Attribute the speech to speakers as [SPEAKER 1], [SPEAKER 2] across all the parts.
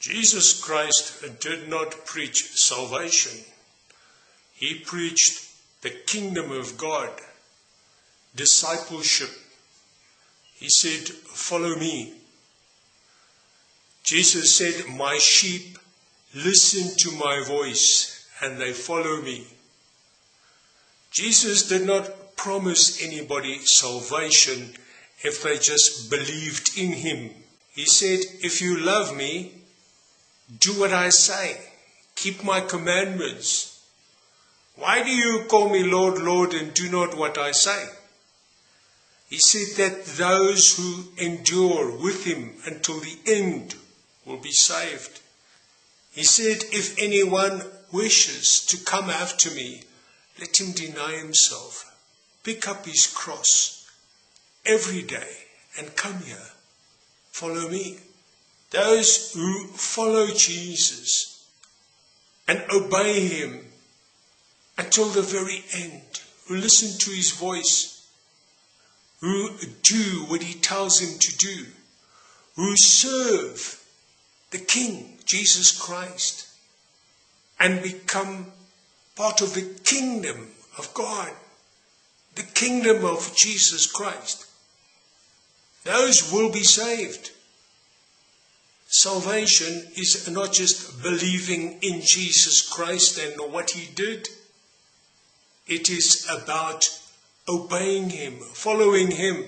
[SPEAKER 1] Jesus Christ did not preach salvation. He preached the kingdom of God, discipleship. He said, Follow me. Jesus said, My sheep listen to my voice and they follow me. Jesus did not promise anybody salvation if they just believed in him. He said, If you love me, do what I say, keep my commandments. Why do you call me Lord, Lord, and do not what I say? He said that those who endure with him until the end will be saved. He said, If anyone wishes to come after me, let him deny himself, pick up his cross every day, and come here. Follow me. Those who follow Jesus and obey him until the very end, who listen to his voice, who do what he tells him to do, who serve the King, Jesus Christ, and become part of the kingdom of God, the kingdom of Jesus Christ. Those will be saved. Salvation is not just believing in Jesus Christ and what he did. It is about obeying him, following him.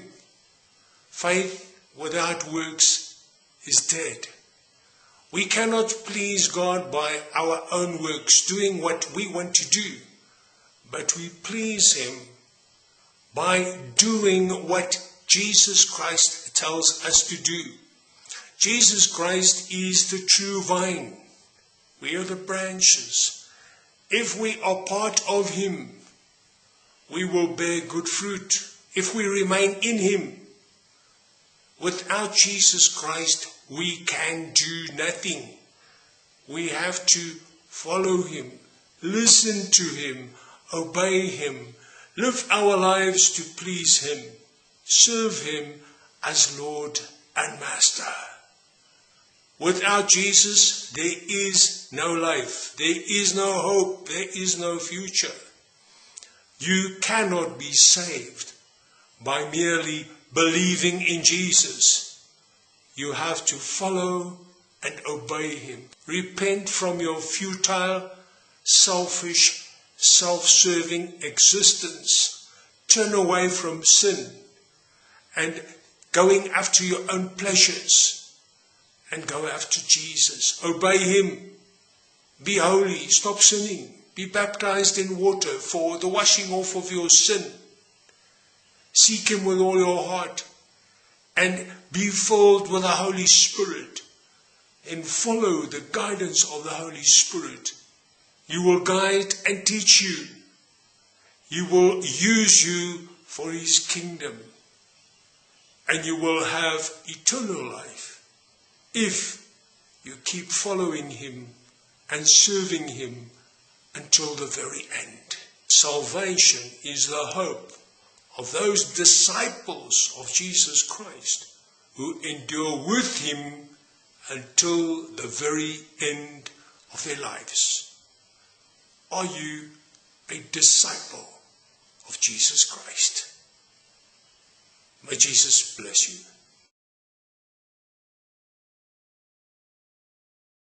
[SPEAKER 1] Faith without works is dead. We cannot please God by our own works, doing what we want to do, but we please him by doing what Jesus Christ tells us to do. Jesus Christ is the true vine. We are the branches. If we are part of Him, we will bear good fruit. If we remain in Him, without Jesus Christ, we can do nothing. We have to follow Him, listen to Him, obey Him, live our lives to please Him, serve Him as Lord and Master. Without Jesus, there is no life, there is no hope, there is no future. You cannot be saved by merely believing in Jesus. You have to follow and obey Him. Repent from your futile, selfish, self serving existence. Turn away from sin and going after your own pleasures and go after Jesus. Obey Him. Be holy. Stop sinning. Be baptized in water for the washing off of your sin. Seek Him with all your heart and be filled with the Holy Spirit and follow the guidance of the Holy Spirit. You will guide and teach you. He will use you for His kingdom and you will have eternal life if you keep following him and serving him until the very end. Salvation is the hope of those disciples of Jesus Christ who endure with him until the very end of their lives. Are you a disciple of Jesus Christ? May Jesus bless you.